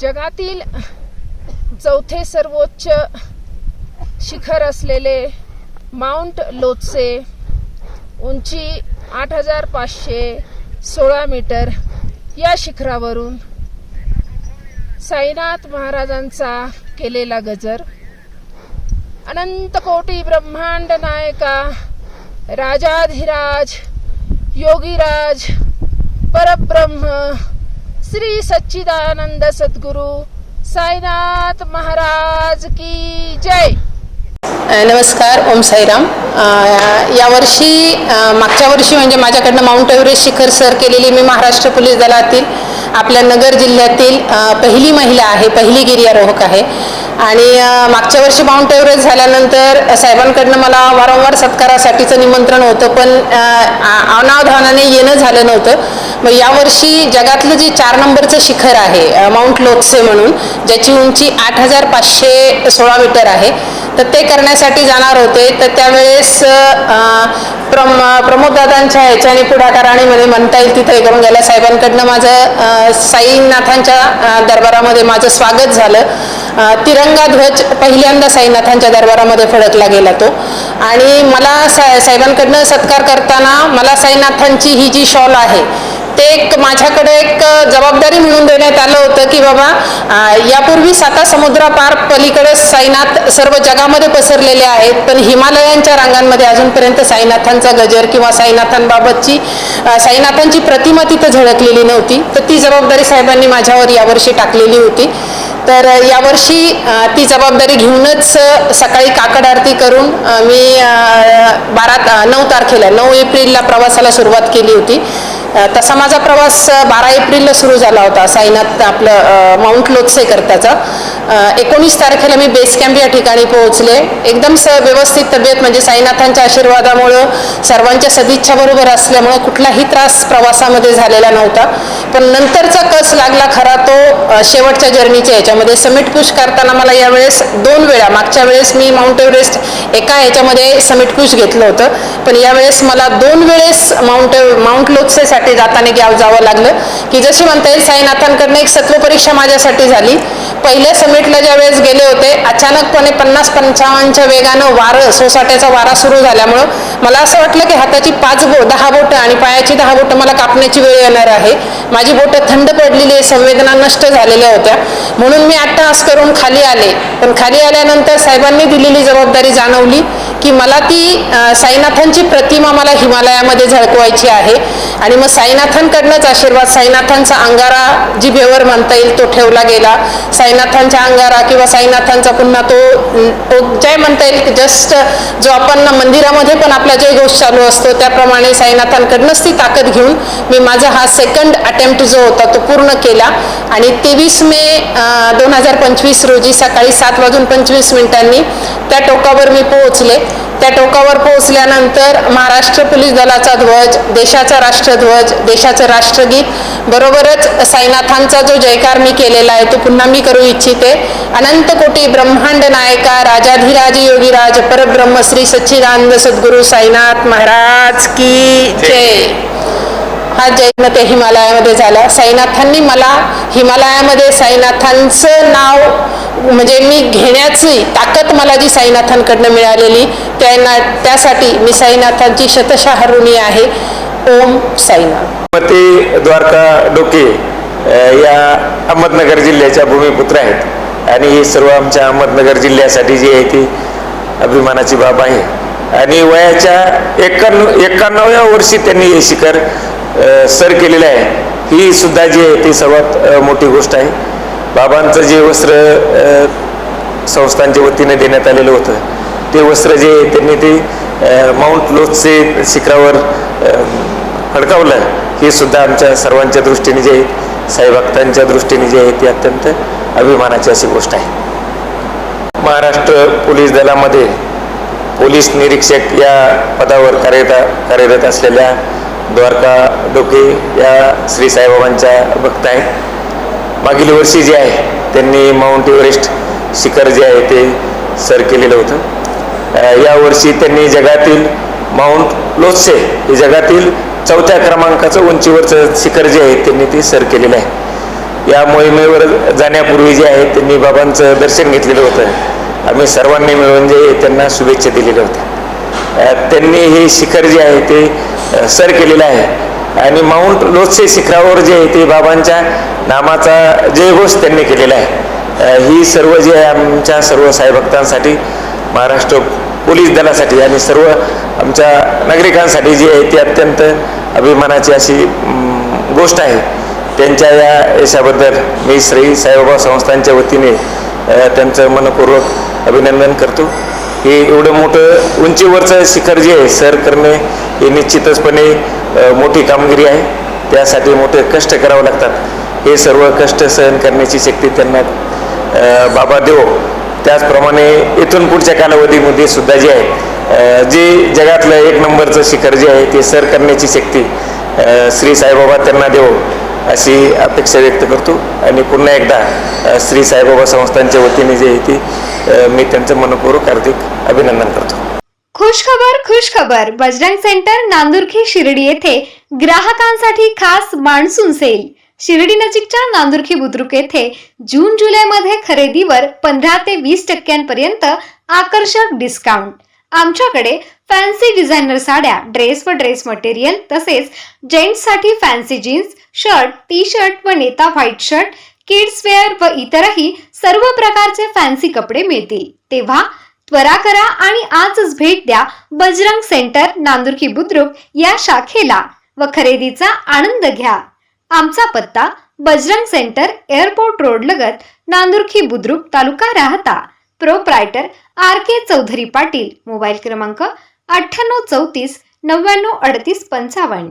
जगातील चौथे सर्वोच्च शिखर असलेले माउंट लोत्से उंची आठ हजार पाचशे सोळा मीटर या शिखरावरून साईनाथ महाराजांचा केलेला गजर. अनंत कोटी ब्रह्मांड नायका राजाधिराज योगीराज परब्रह्म श्री सच्चिदानंद सद्गुरु साईनाथ महाराज की जय. नमस्कार ओम साईराम. यावर्षी मागच्या वर्षी म्हणजे माझ्याकडनं माउंट एव्हरेस्ट शिखर सर केलेली मी महाराष्ट्र पोलीस दलातील आपल्या नगर जिल्ह्यातील पहिली महिला आहे पहिली गिर्यारोहक आहे. आणि मागच्या वर्षी माउंट एव्हरेस्ट झाल्यानंतर साहेबांकडनं मला वारंवार सत्कारासाठीचं निमंत्रण होतं पण अनावधानाने येणं झालं नव्हतं. मग यावर्षी जगातलं जे चार नंबरचं शिखर आहे माउंट लोत्से म्हणून ज्याची उंची आठ हजार पाचशे सोळा मीटर आहे तर ते करण्यासाठी जाणार होते. तर त्यावेळेस प्रम प्रमोददादांच्या ह्याच्याने पुढाकाराने मध्ये म्हणता येईल तिथे करून गेल्या साहेबांकडनं माझं साईनाथांच्या दरबारामध्ये माझं स्वागत झालं. तिरंगा ध्वज पहिल्यांदा साईनाथांच्या दरबारामध्ये फडकला गेला तो. आणि मला सा साहेबांकडनं सत्कार करताना मला साईनाथांची ही जी शॉल आहे ते एक माझ्याकडे एक जबाबदारी म्हणून देण्यात आलं होतं की बाबा यापूर्वी साता समुद्रापार पलीकडे साईनाथ सर्व जगामध्ये पसरलेले आहेत पण हिमालयांच्या रांगांमध्ये अजूनपर्यंत साईनाथांचा गजर किंवा साईनाथांबाबतची साईनाथांची प्रतिमा तिथं झळकलेली नव्हती. तर ती जबाबदारी साहेबांनी माझ्यावर यावर्षी टाकलेली होती. तर यावर्षी ती जबाबदारी घेऊनच सकाळी काकड आरती करून मी बारा नऊ तारखेला नऊ एप्रिलला प्रवासाला सुरुवात केली होती. तसा माझा प्रवास बारा एप्रिलला सुरू झाला होता साईनाथ आपलं माउंट लोत्से करताचा एकोणीस तारखेला मी बेस कॅम्प या ठिकाणी पोहोचले. एकदम स व्यवस्थित तब्येत म्हणजे साईनाथांच्या आशीर्वादामुळं सर्वांच्या सदिच्छा बरोबर असल्यामुळं कुठलाही त्रास प्रवासामध्ये झालेला नव्हता. पण नंतरचा कस लागला खरा तो शेवटच्या जर्नीच्या याच्यामध्ये समिट पुश करताना मला यावेळेस दोन वेळा मागच्या वेळेस मी माउंट एव्हरेस्ट एका याच्यामध्ये समिट पुश घेतलं होतं. पण यावेळेस मला दोन वेळेस माउंट माउंट लोत्सेसाठी जाताना गाव जावं लागलं. की जशी म्हणता येईल साईनाथांकडनं एक सत्व परीक्षा माझ्यासाठी झाली. पहिल्या समिटला ज्या वेळेस गेले होते अचानकपणे पन्नास पंचावन्नच्या वेगानं वारं सोसाट्याचा वारा सुरू झाल्यामुळं मला असं वाटलं की हाताची पाच बो दहा बोटं आणि पायाची दहा बोटं मला कापण्याची वेळ येणार आहे. माझी बोटं थंड पडलेली आहे, संवेदना नष्ट झालेल्या होत्या. म्हणून मी आत्ता असं करून खाली आले. पण खाली आल्यानंतर साहेबांनी दिलेली जबाबदारी जाणवली. की मला ती साईनाथांची प्रतिमा मला हिमालयामध्ये झळकवायची आहे. आणि मग साईनाथांकडनंच आशीर्वाद साईनाथांचा अंगारा जी भेवर म्हणता येईल तो ठेवला गेला. साईनाथांचा अंगारा किंवा साईनाथांचा पुन्हा तो तो जय म्हणता येईल जस्ट जो आपण मंदिरामध्ये पण आपला जय घोष चालू असतो त्याप्रमाणे साईनाथांकडनंच ती ताकद घेऊन मी माझा हा सेकंड अटेम्प्ट जो होता तो पूर्ण केला. आणि तेवीस मे दोन हजार पंचवीस रोजी सकाळी सात वाजून पंचवीस मिनिटांनी त्या टोकावर मी पोहोचले. त्या टोकावर पोहोचल्यानंतर महाराष्ट्र पोलीस दलाचा ध्वज देशाचा राष्ट्रध्वज देशाचं राष्ट्रगीत बरोबरच साईनाथांचा जो जयकार मी केलेला आहे तो पुन्हा मी करू इच्छिते. अनंत कोटी ब्रह्मांड नायका राजाधिराज योगीराज परब्रह्म श्री सच्चिदानंद सद्गुरू साईनाथ महाराज की जय. हा जैन ते हिमालयामध्ये झाला. साईनाथांनी मला हिमालयामध्ये साईनाथांचं नाव म्हणजे मी घेण्याची ताकद मला जी साईनाथांकडनं मिळालेली त्यांना त्यासाठी मी साईनाथांची शतशः ऋणी आहे. ओम साईनाथ. मते द्वारका डोके या अहमदनगर जिल्ह्याच्या भूमिपुत्र आहेत. आणि हे सर्व आमच्या अहमदनगर जिल्ह्यासाठी जी आहे ती अभिमानाची बाब आहे. आणि वयाच्या एकाण्णव एकाण्णव्या वर्षी त्यांनी हे शिखर सर केलेलं आहे. ही सुद्धा जी आहे ती सर्वात मोठी गोष्ट आहे. बाबांचं जे वस्त्र संस्थांच्या वतीने देण्यात आलेलं होतं ते वस्त्र जे आहे त्यांनी ते माउंट लोथचे शिखरावर फडकावलं. हे सुद्धा आमच्या सर्वांच्या दृष्टीने जे आहे साईभक्तांच्या दृष्टीने जे आहे ती अत्यंत अभिमानाची अशी गोष्ट आहे. महाराष्ट्र पोलीस दलामध्ये पोलीस निरीक्षक या पदावर कार्यरत कार्यरत असलेल्या द्वारका डोके या श्री साईबाबांच्या भक्त आहेत. मागील वर्षी जे आहे त्यांनी माउंट एव्हरेस्ट शिखर जे आहे ते सर केलेलं होतं. यावर्षी या वर्षी त्यांनी जगातील माउंट लोत्से हे जगातील चौथ्या क्रमांकाचं उंचीवरचं शिखर जे आहे त्यांनी ते सर केलेलं आहे. या मोहिमेवर जाण्यापूर्वी जे आहे त्यांनी बाबांचं दर्शन घेतलेलं होतं. आम्ही सर्वांनी मिळून जे त्यांना शुभेच्छा दिलेल्या होत्या. त्यांनी हे शिखर जे आहे ते सर केलेलं आहे. आणि माऊंट लोटसे शिखरावर जे आहे ते बाबांच्या नामाचा जयघोष त्यांनी केलेला आहे. ही सर्व जे आहे आमच्या सर्व साईभक्तांसाठी महाराष्ट्र पोलीस दलासाठी आणि सर्व आमच्या नागरिकांसाठी जी आहे ती अत्यंत अभिमानाची अशी गोष्ट आहे. त्यांच्या या यशाबद्दल मी श्री साईबाबा संस्थांच्या वतीने त्यांचं मनपूर्वक अभिनंदन करतो. हे एवढं मोठं उंचीवरचं शिखर जे आहे सर करणे हे निश्चितचपणे मोठी कामगिरी आहे. त्यासाठी मोठे कष्ट करावं लागतात. हे सर्व कष्ट सहन करण्याची शक्ती त्यांना बाबा देव. त्याचप्रमाणे इथून पुढच्या कालावधीमध्ये सुद्धा जे आहे जे जगातलं एक नंबरचं शिखर जे आहे ते सर करण्याची शक्ती श्री साईबाबा त्यांना देव अशी अपेक्षा व्यक्त करतो. आणि पुन्हा एकदा श्री साईबाबा संस्थांच्या वतीने जे आहे ती मी त्यांचं मनपूर्वक हार्दिक अभिनंदन करतो. खुश खबर खुश खबर बजरंग सेंटर नांदुर्खी शिर्डी येथे ग्राहकांसाठी खास मान्सून सेल. शिर्डी नजीकच्या नांदुर्खी बुद्रुक येथे जून जुलै मध्ये खरेदीवर पंधरा ते वीस टक्क्यांपर्यंत आकर्षक डिस्काउंट आमच्याकडे फॅन्सी डिझायनर साड्या ड्रेस व ड्रेस मटेरियल तसेच जेंट्ससाठी fancy jeans shirt T shirt व नेता व्हाईट शर्ट किड्स वेअर व इतरही सर्व प्रकारचे फॅन्सी कपडे मिळतील. तेव्हा त्वरा करा आणि आजच भेट द्या बजरंग सेंटर नांदुर्की बुद्रुक या शाखेला व खरेदीचा आनंद घ्या. आमचा पत्ता बजरंग सेंटर एअरपोर्ट रोड लगत Nandurkhi Budruk taluka Rahata. Proprietor R K Chaudhari Patil mobile क्रमांक अठ्ठ्याण्णव चौतीस नव्याण्णव अडतीस पंचावन्न.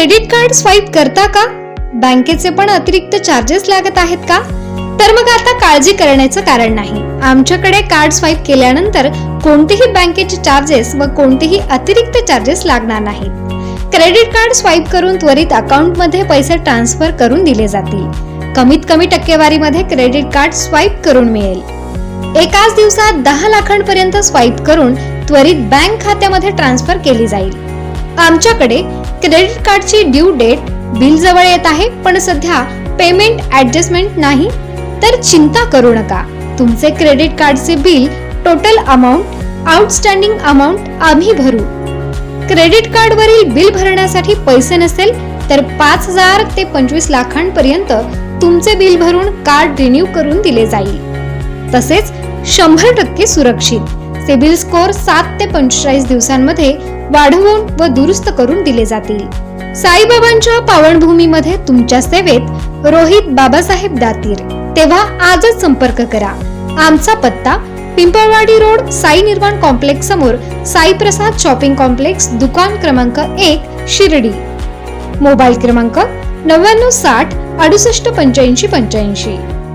क्रेडिट कार्ड स्वाईप करता का? बँकेचे पण अतिरिक्त चार्जेस लागत आहेत का? तर मग आता काळजी करण्याचं कारण नाही. आमच्याकडे कार्ड स्वाईप केल्यानंतर कोणतेही बँकेचे चार्जेस व कोणतेही अतिरिक्त चार्जेस लागणार नाहीत क्रेडिट कार्ड स्वाईप करून त्वरित अकाउंटमध्ये पैसे ट्रान्सफर करून दिले जातील. कमीत कमी टक्केवारीमध्ये क्रेडिट कार्ड स्वाईप करून मिळेल. एकाच दिवसात दहा लाखांपर्यंत स्वाईप करून त्वरित बँक खात्यामध्ये ट्रान्सफर केली जाईल. आमच्याकडे क्रेडिट कार्डची ड्यू डेट बिल जवळ येत आहे पण सध्या पेमेंट ऍडजस्टमेंट नाही. तर चिंता करू नका. तुमचे क्रेडिट कार्डचे bill total amount outstanding amount आम्ही भरू. क्रेडिट कार्डवरील बिल भरण्यासाठी पैसे नसेल तर पाच हजार ते पंचवीस लाखांपर्यंत तुमचे बिल भरून कार्ड रिन्यू करून दिले जाईल. तसेच शंभर टक्के सुरक्षित. सिबिल स्कोअर सात ते पंचेचाळीस दिवसांमध्ये वाढवून व दुरुस्त करून दिले जातील. साईबाबांच्या पावनभूमीमध्ये तुमच्या सेवेत रोहित बाबासाहेब दातीर. तेव्हा आजच संपर्क करा. आमचा पत्ता पिंपळवाडी रोड साई निर्माण कॉम्प्लेक्स समोर साई प्रसाद शॉपिंग कॉम्प्लेक्स दुकान क्रमांक एक शिर्डी. मोबाईल क्रमांक नव्याण्णव साठ अडुसष्ट पंच्याऐंशी पंच्याऐंशी.